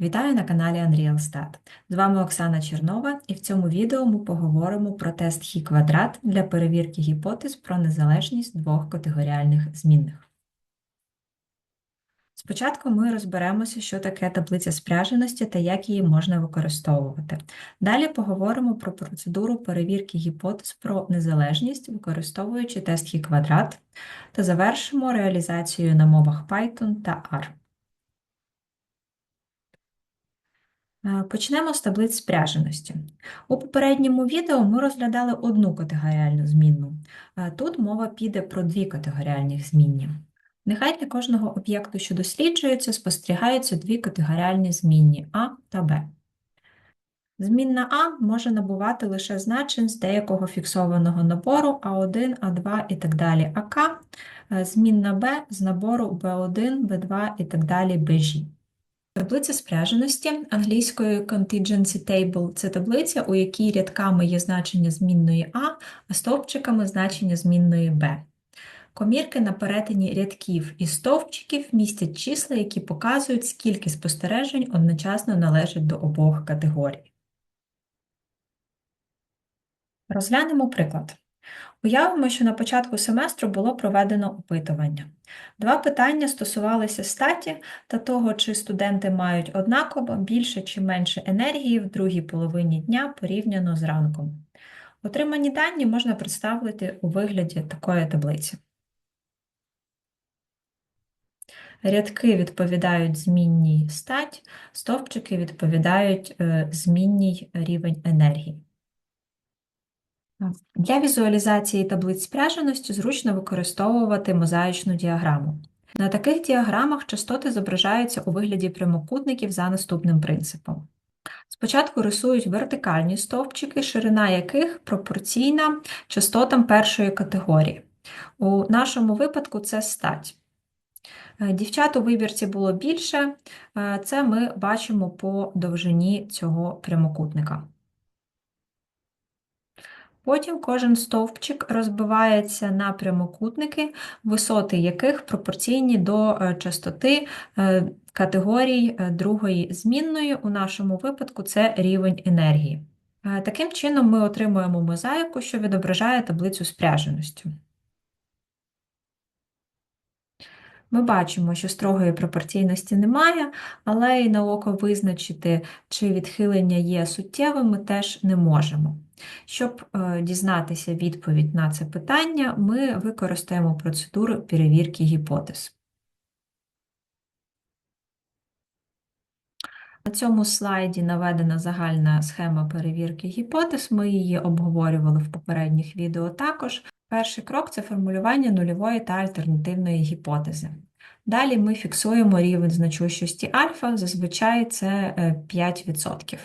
Вітаю на каналі UnrealStat. З вами Оксана Чернова, і в цьому відео ми поговоримо про тест хі квадрат для перевірки гіпотез про незалежність двох категоріальних змінних. Спочатку ми розберемося, що таке таблиця спряженості та як її можна використовувати. Далі поговоримо про процедуру перевірки гіпотез про незалежність, використовуючи тест хі квадрат, та завершимо реалізацією на мовах Python та R. Почнемо з таблиць спряженості. У попередньому відео ми розглядали одну категоріальну змінну. Е, Тут мова піде про дві категоріальних змінні. Нехай для кожного об'єкту, що досліджується, спостерігаються дві категоріальні змінні А та Б. Змінна А може набувати лише значень з деякого фіксованого набору А1, А2 і так далі АК, е, змінна Б з набору B1, B2 і так далі BG. Таблиця спряженості англійською contingency table – це таблиця, у якій рядками є значення змінної А, а стовпчиками значення змінної Б. Комірки на перетині рядків і стовпчиків містять числа, які показують, скільки спостережень одночасно належать до обох категорій. Розглянемо приклад. Уявимо, що на початку семестру було проведено опитування. Два питання стосувалися статі та того, чи студенти мають однаково більше чи менше енергії в другій половині дня порівняно з ранком. Отримані дані можна представити у вигляді такої таблиці. Рядки відповідають змінній стать, стовпчики відповідають е, змінній рівень енергії. Для візуалізації таблиць спряженості зручно використовувати мозаїчну діаграму. На таких діаграмах частоти зображаються у вигляді прямокутників за наступним принципом. Спочатку рисують вертикальні стовпчики, ширина яких пропорційна частотам першої категорії. У нашому випадку це стать. Е, Дівчат у вибірці було більше, е, це ми бачимо по довжині цього прямокутника. Потім кожен стовпчик розбивається на прямокутники, висоти яких пропорційні до е, частоти е, категорій е, другої змінної, у нашому випадку це рівень енергії. Таким чином ми отримуємо мозаїку, що відображає таблицю спряженості. Ми бачимо, що строгої пропорційності немає, але і на око визначити, чи відхилення є суттєвим, ми теж не можемо. Щоб е, дізнатися відповідь на це питання, ми використаємо процедуру перевірки гіпотез. На цьому слайді наведена загальна схема перевірки гіпотез, ми її обговорювали в попередніх відео також. Перший крок це формулювання нульової та альтернативної гіпотези. Далі ми фіксуємо рівень значущості альфа, зазвичай це 5%.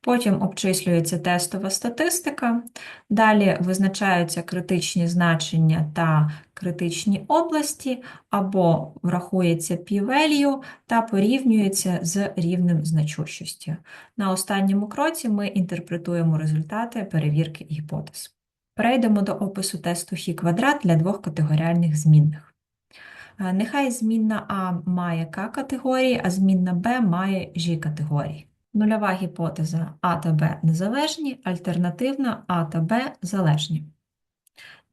Потім обчислюється тестова статистика, далі визначаються критичні значення та критичні області, або врахується p-value та порівнюється з рівнем значущості. На останньому кроці ми інтерпретуємо результати перевірки гіпотез. Перейдемо до опису тесту хі квадрат для двох категоріальних змінних. Нехай змінна А має К категорії, а змінна Б має Ж категорії. Нульова гіпотеза А та Б незалежні, альтернативна А та Б залежні.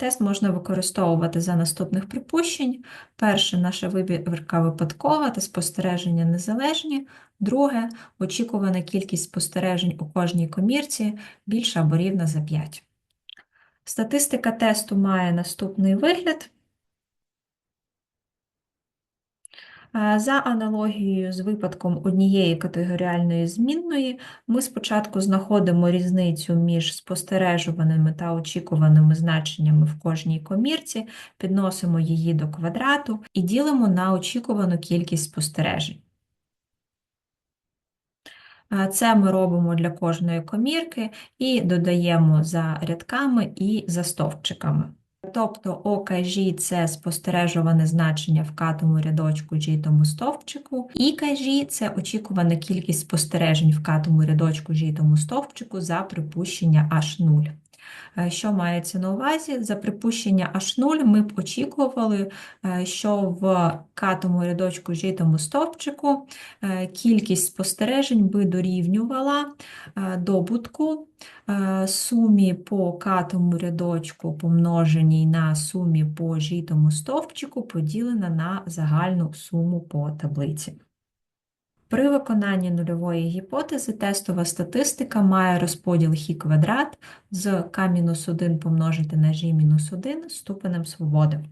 Тест можна використовувати за наступних припущень. Перше, наша вибірка випадкова та спостереження незалежні. Друге, очікувана кількість спостережень у кожній комірці більша або рівна за 5. Статистика тесту має наступний вигляд. За аналогією з випадком однієї категоріальної змінної, ми спочатку знаходимо різницю між спостережуваними та очікуваними значеннями в кожній комірці, підносимо її до квадрату і ділимо на очікувану кількість спостережень. Це ми робимо для кожної комірки і додаємо за рядками і за стовпчиками. Тобто ОКЖ – це спостережуване значення в катому рядочку G стовпчику, і КЖ – це очікувана кількість спостережень в катому рядочку G стовпчику за припущення H0. Е, Що мається на увазі? За припущення H0 ми б очікували, е, що в катому рядочку житому стовпчику е, кількість спостережень би дорівнювала добутку сумі по катому рядочку помноженій на сумі по житому стовпчику поділена на загальну суму по таблиці. При виконанні нульової гіпотези тестова статистика має розподіл хі квадрат з k-1 помножити на g-1 ступенем свободи.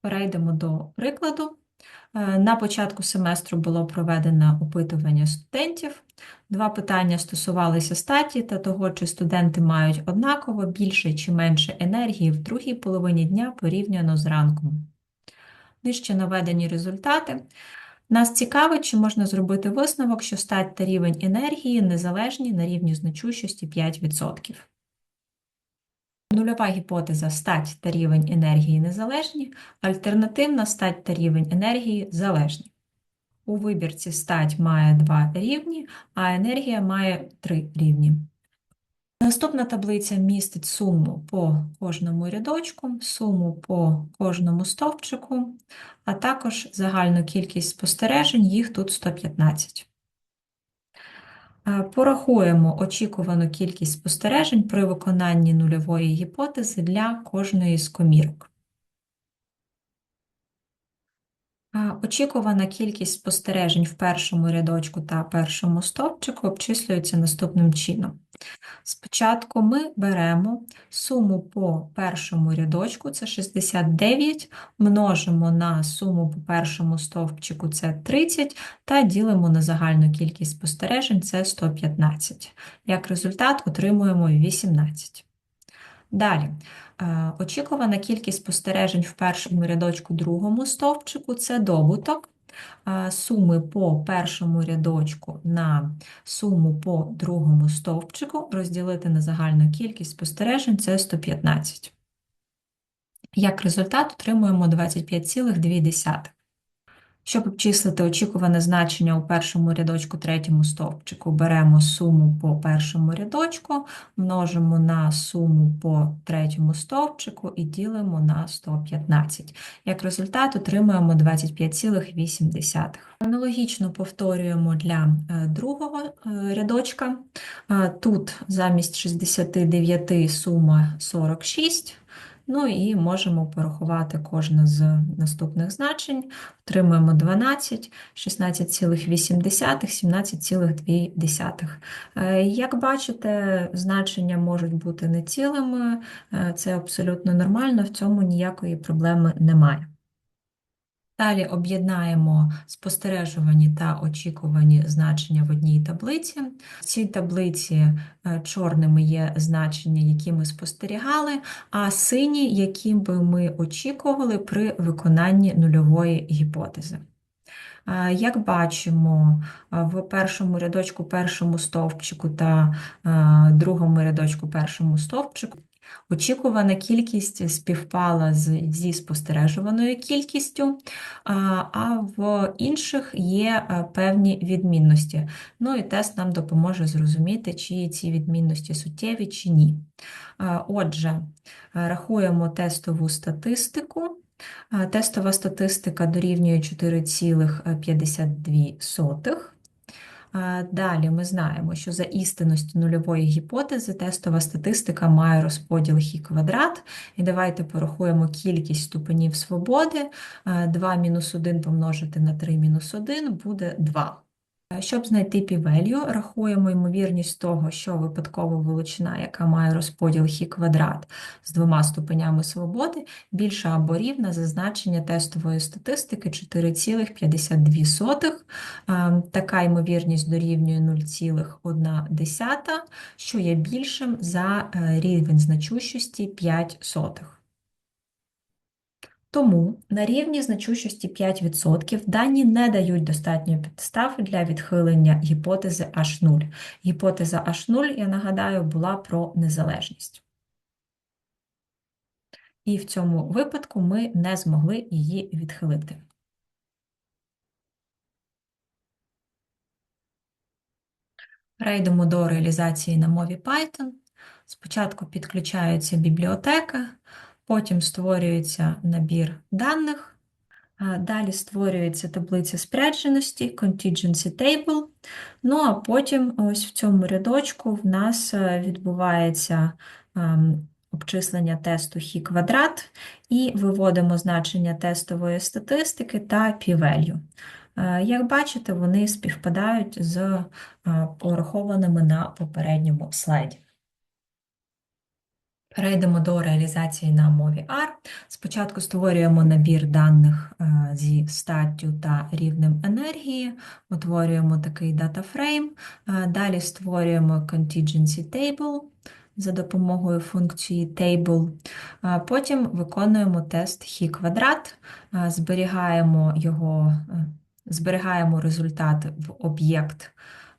Перейдемо до прикладу. Е, На початку семестру було проведено опитування студентів. Два питання стосувалися статі та того, чи студенти мають однаково більше чи менше енергії в другій половині дня порівняно з ранком. Нижче наведені результати. Нас цікавить, чи можна зробити висновок, що стать та рівень енергії незалежні на рівні значущості 5%. Нульова гіпотеза стать та рівень енергії незалежні, альтернативна стать та рівень енергії залежні. У вибірці стать має два рівні, а енергія має три рівні. Наступна таблиця містить суму по кожному рядочку, суму по кожному стовпчику, а також загальну кількість спостережень, їх тут 115. Е, Порахуємо очікувану кількість спостережень при виконанні нульової гіпотези для кожної з комірок. Е, Очікувана кількість спостережень в першому рядочку та першому стовпчику обчислюється наступним чином. Спочатку ми беремо суму по першому рядочку, це 69, множимо на суму по першому стовпчику, це 30, та ділимо на загальну кількість спостережень, це 115. Як результат отримуємо 18. Далі, е, очікувана кількість спостережень в першому рядочку другому стовпчику це добуток суми по першому рядочку на суму по другому стовпчику розділити на загальну кількість спостережень це 115. Як результат отримуємо 25,2. Щоб обчислити очікуване значення у першому рядочку третьому стовпчику, беремо суму по першому рядочку, множимо на суму по третьому стовпчику і ділимо на 115. Як результат отримуємо 25,8. Аналогічно повторюємо для е, другого е, рядочка. Е, Тут замість 69 сума 46. Ну і можемо порахувати кожне з наступних значень. Отримуємо 12, 16,8, 17,2. Е, Як бачите, значення можуть бути нецілими, е, це абсолютно нормально, в цьому ніякої проблеми немає. Далі об'єднаємо спостережувані та очікувані значення в одній таблиці. В цій таблиці е, чорними є значення, які ми спостерігали, а сині, які би ми очікували при виконанні нульової гіпотези. Е, Як бачимо, е, в першому рядочку, першому стовпчику та другому рядочку, першому стовпчику очікувана кількість співпала зі спостережуваною кількістю, а, в інших є е, певні відмінності. Ну і тест нам допоможе зрозуміти, чи ці відмінності суттєві, чи ні. Отже, рахуємо тестову статистику. Тестова статистика дорівнює 4,52. Далі ми знаємо, що за істинністю нульової гіпотези тестова статистика має розподіл хі квадрат. І давайте порахуємо кількість ступенів свободи. 2 мінус 1 помножити на 3 мінус 1 буде 2. Е, Щоб знайти p-value, рахуємо ймовірність того, що випадкова величина, яка має розподіл хі квадрат з двома ступенями свободи, більша або рівна за значення тестової статистики 4,52. Е, Така ймовірність дорівнює 0,1, що є більшим за е, рівень значущості 5 сотих. Тому на рівні значущості 5% дані не дають достатньої підстави для відхилення гіпотези H0. Гіпотеза H0, я нагадаю, була про незалежність. І в цьому випадку ми не змогли її відхилити. Перейдемо до реалізації на мові Python. Спочатку підключається бібліотека, потім створюється набір даних, Далі створюється таблиця спрядженості, contingency table. Ну а потім ось в цьому рядочку в нас е, відбувається ем, обчислення тесту хі квадрат і виводимо значення тестової статистики та p-value. Е, Як бачите, вони співпадають з е, порахованими на попередньому слайді. Перейдемо до реалізації на мові R. Спочатку створюємо набір даних е, зі статтю та рівнем енергії, утворюємо такий датафрейм, е, далі створюємо contingency table за допомогою функції table, е, потім виконуємо тест хі квадрат, зберігаємо його, зберігаємо результат в об'єкт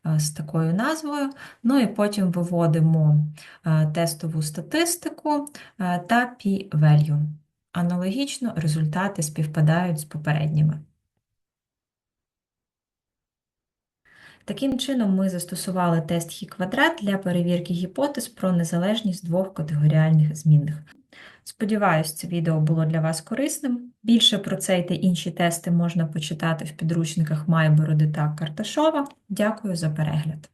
з такою назвою, ну і потім виводимо е, тестову статистику е, та p-value. Аналогічно результати співпадають з попередніми. Таким чином, ми застосували тест хі квадрат для перевірки гіпотез про незалежність двох категоріальних змінних. Сподіваюсь, це відео було для вас корисним. Більше про цей та інші тести можна почитати в підручниках Майбороди та Карташова. Дякую за перегляд!